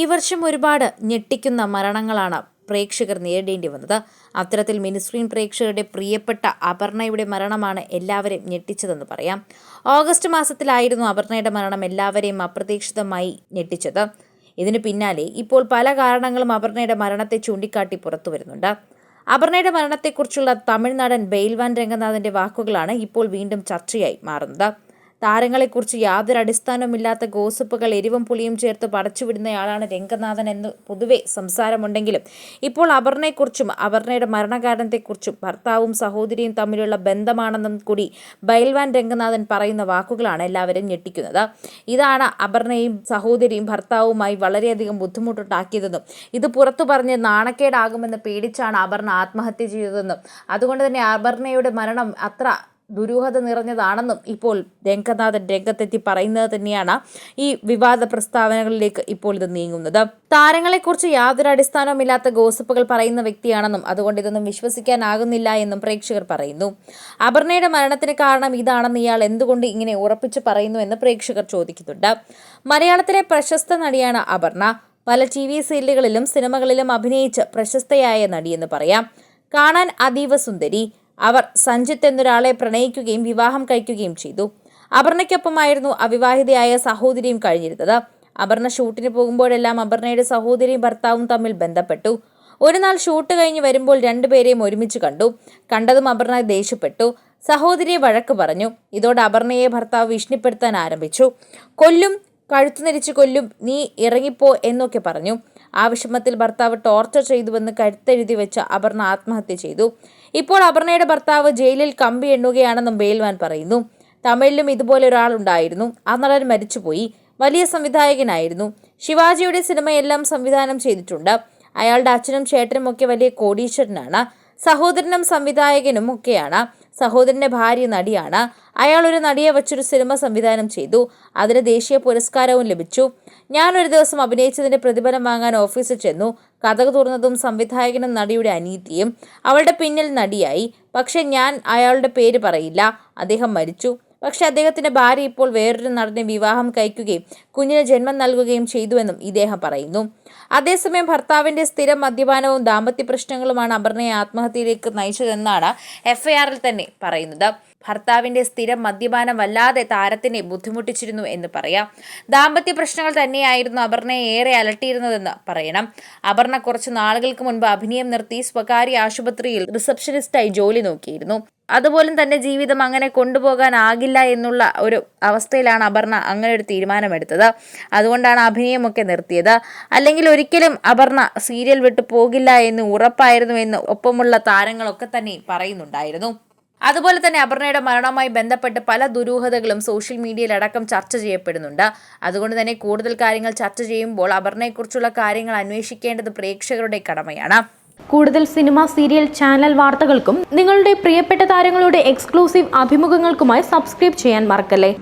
ഈ വർഷം ഒരുപാട് ഞെട്ടിക്കുന്ന മരണങ്ങളാണ് പ്രേക്ഷകർ നേരിടേണ്ടി വന്നത്. അത്തരത്തിൽ മിനിസ്ക്രീൻ പ്രേക്ഷകരുടെ പ്രിയപ്പെട്ട അപർണയുടെ മരണമാണ് എല്ലാവരെയും ഞെട്ടിച്ചതെന്ന് പറയാം. ഓഗസ്റ്റ് മാസത്തിലായിരുന്നു അപർണയുടെ മരണം എല്ലാവരെയും അപ്രതീക്ഷിതമായി ഞെട്ടിച്ചത്. ഇതിനു പിന്നാലെ ഇപ്പോൾ പല കാരണങ്ങളും അപർണയുടെ മരണത്തെ ചൂണ്ടിക്കാട്ടി പുറത്തു വരുന്നുണ്ട്. അപർണയുടെ മരണത്തെക്കുറിച്ചുള്ള തമിഴ്നാടൻ ബെയിൽവാൻ രംഗനാഥന്റെ വാക്കുകളാണ് ഇപ്പോൾ വീണ്ടും ചർച്ചയായി മാറുന്നത്. താരങ്ങളെക്കുറിച്ച് യാതൊരു അടിസ്ഥാനവുമില്ലാത്ത ഗോസിപ്പുകൾ എരിവും പുളിയും ചേർത്ത് പടച്ചുവിടുന്നയാളാണ് രംഗനാഥൻ എന്ന് പൊതുവെ സംസാരമുണ്ടെങ്കിലും ഇപ്പോൾ അപർണയെക്കുറിച്ചും അപർണയുടെ മരണകാരണത്തെക്കുറിച്ചും ഭർത്താവും സഹോദരിയും തമ്മിലുള്ള ബന്ധമാണെന്നും കൂടി ബൈൽവാൻ രംഗനാഥൻ പറയുന്ന വാക്കുകളാണ് എല്ലാവരും ഞെട്ടിക്കുന്നത്. ഇതാണ് അപർണയും സഹോദരിയും ഭർത്താവുമായി വളരെയധികം ബുദ്ധിമുട്ടുണ്ടാക്കിയതെന്നും ഇത് പുറത്തു പറഞ്ഞ് നാണക്കേടാകുമെന്ന് പേടിച്ചാണ് അപർണ ആത്മഹത്യ ചെയ്തതെന്നും. അതുകൊണ്ട് തന്നെ അപർണയുടെ മരണം അത്ര ദുരൂഹത നിറഞ്ഞതാണെന്നും ഇപ്പോൾ രംഗനാഥൻ രംഗത്തെത്തി പറയുന്നത് തന്നെയാണ് ഈ വിവാദ പ്രസ്താവനകളിലേക്ക് ഇപ്പോൾ ഇത് നീങ്ങുന്നത്. താരങ്ങളെക്കുറിച്ച് യാതൊരു അടിസ്ഥാനവുമില്ലാത്ത ഗോസിപ്പുകൾ പറയുന്ന വ്യക്തിയാണെന്നും അതുകൊണ്ട് ഇതൊന്നും വിശ്വസിക്കാനാകുന്നില്ല എന്നും പ്രേക്ഷകർ പറയുന്നു. അപർണയുടെ മരണത്തിന് കാരണം ഇതാണെന്ന് ഇയാൾ എന്തുകൊണ്ട് ഇങ്ങനെ ഉറപ്പിച്ച് പറയുന്നു എന്ന് പ്രേക്ഷകർ ചോദിക്കുന്നുണ്ട്. മലയാളത്തിലെ പ്രശസ്ത നടിയാണ് അപർണ. പല ടി വി സീരിയലുകളിലും സിനിമകളിലും അഭിനയിച്ച് പ്രശസ്തയായ നടിയെന്ന് പറയാം. കാണാൻ അതീവ സുന്ദരി. അവർ സഞ്ജിത്ത് എന്നൊരാളെ പ്രണയിക്കുകയും വിവാഹം കഴിക്കുകയും ചെയ്തു. അപർണയ്ക്കൊപ്പമായിരുന്നു അവിവാഹിതയായ സഹോദരിയും കഴിഞ്ഞിരുന്നത്. അപർണ ഷൂട്ടിന് പോകുമ്പോഴെല്ലാം അപർണയുടെ സഹോദരിയും ഭർത്താവും തമ്മിൽ ബന്ധപ്പെട്ടു. ഒരു നാൾ ഷൂട്ട് കഴിഞ്ഞ് വരുമ്പോൾ രണ്ടുപേരെയും ഒരുമിച്ച് കണ്ടു. കണ്ടതും അപർണ ദേഷ്യപ്പെട്ടു. സഹോദരിയെ വഴക്ക് പറഞ്ഞു. ഇതോടെ അപർണയെ ഭർത്താവ് ഭീഷണിപ്പെടുത്താൻ ആരംഭിച്ചു. കൊല്ലും കഴുത്തു നെരിച്ച് കൊല്ലും നീ ഇറങ്ങിപ്പോ എന്നൊക്കെ പറഞ്ഞു. ആ വിഷമത്തിൽ ഭർത്താവ് ടോർച്ചർ ചെയ്തുവെന്ന് കരുത്തെഴുതി വെച്ച അപർണ ആത്മഹത്യ ചെയ്തു. ഇപ്പോൾ അപർണയുടെ ഭർത്താവ് ജയിലിൽ കമ്പി എണ്ണുകയാണെന്നും ബെയിൽവാൻ പറയുന്നു. തമിഴിലും ഇതുപോലെ ഒരാൾ ഉണ്ടായിരുന്നു. ആ നടൻ മരിച്ചുപോയി. വലിയ സംവിധായകനായിരുന്നു. ശിവാജിയുടെ സിനിമയെല്ലാം സംവിധാനം ചെയ്തിട്ടുണ്ട്. അയാളുടെ അച്ഛനും ചേട്ടനും ഒക്കെ വലിയ കോടീശ്വരനാണ്. സഹോദരനും സംവിധായകനും ഒക്കെയാണ് സഹോദരന്റെ ഭാര്യ നടിയാണ്. അയാൾ ഒരു നടിയെ വച്ചൊരു സിനിമ സംവിധാനം ചെയ്തു. അതിന് ദേശീയ പുരസ്കാരവും ലഭിച്ചു. ഞാൻ ഒരു ദിവസം അഭിനയിച്ചതിന്റെ പ്രതിഫലം വാങ്ങാൻ ഓഫീസിൽ ചെന്നു. കഥ തുറന്നതും സംവിധായകനും നടിയുടെ അനീതിയും അവളുടെ പിന്നിൽ നടിയായി. പക്ഷെ ഞാൻ അയാളുടെ പേര് പറയില്ല. അദ്ദേഹം മരിച്ചു. പക്ഷേ അദ്ദേഹത്തിന്റെ ഭാര്യ ഇപ്പോൾ വേറൊരു നടനെ വിവാഹം കഴിക്കുകയും കുഞ്ഞിന് ജന്മം നൽകുകയും ചെയ്തുവെന്നും ഇദ്ദേഹം പറയുന്നു. അതേസമയം ഭർത്താവിന്റെ സ്ഥിരം മദ്യപാനവും ദാമ്പത്യ പ്രശ്നങ്ങളുമാണ് അപർണയെ ആത്മഹത്യയിലേക്ക് നയിച്ചതെന്നാണ് എഫ്ഐആറിൽ തന്നെ പറയുന്നത്. ഭർത്താവിന്റെ സ്ഥിരം മദ്യപാനം വല്ലാതെ താരത്തിനെ ബുദ്ധിമുട്ടിച്ചിരുന്നു എന്ന് പറയാം. ദാമ്പത്യ പ്രശ്നങ്ങൾ തന്നെയായിരുന്നു അപർണയെ ഏറെ അലട്ടിയിരുന്നതെന്ന് പറയണം. അപർണ കുറച്ച് നാളുകൾക്ക് മുൻപ് അഭിനയം നിർത്തി സ്വകാര്യ ആശുപത്രിയിൽ റിസപ്ഷനിസ്റ്റായി ജോലി നോക്കിയിരുന്നു. അതുപോലും തന്റെ ജീവിതം അങ്ങനെ കൊണ്ടുപോകാനാകില്ല എന്നുള്ള ഒരു അവസ്ഥയിലാണ് അപർണ അങ്ങനെ ഒരു തീരുമാനമെടുത്തത്. അതുകൊണ്ടാണ് അഭിനയമൊക്കെ നിർത്തിയത്. അല്ലെങ്കിൽ ഒരിക്കലും അപർണ സീരിയൽ വിട്ടു പോകില്ല എന്ന് ഉറപ്പായിരുന്നു എന്ന് ഒപ്പമുള്ള താരങ്ങളൊക്കെ തന്നെ പറയുന്നുണ്ടായിരുന്നു. അതുപോലെ തന്നെ അപർണയുടെ മരണവുമായി ബന്ധപ്പെട്ട് പല ദുരൂഹതകളും സോഷ്യൽ മീഡിയയിലടക്കം ചർച്ച ചെയ്യപ്പെടുന്നുണ്ട്. അതുകൊണ്ട് തന്നെ കൂടുതൽ കാര്യങ്ങൾ ചർച്ച ചെയ്യുമ്പോൾ അപർണയെക്കുറിച്ചുള്ള കാര്യങ്ങൾ അന്വേഷിക്കേണ്ടത് പ്രേക്ഷകരുടെ കടമയാണ്. കൂടുതൽ സിനിമ സീരിയൽ ചാനൽ വാർത്തകൾക്കും നിങ്ങളുടെ പ്രിയപ്പെട്ട താരങ്ങളുടെ എക്സ്ക്ലൂസീവ് അഭിമുഖങ്ങൾക്കുമായി സബ്സ്ക്രൈബ് ചെയ്യാൻ മറക്കല്ലേ?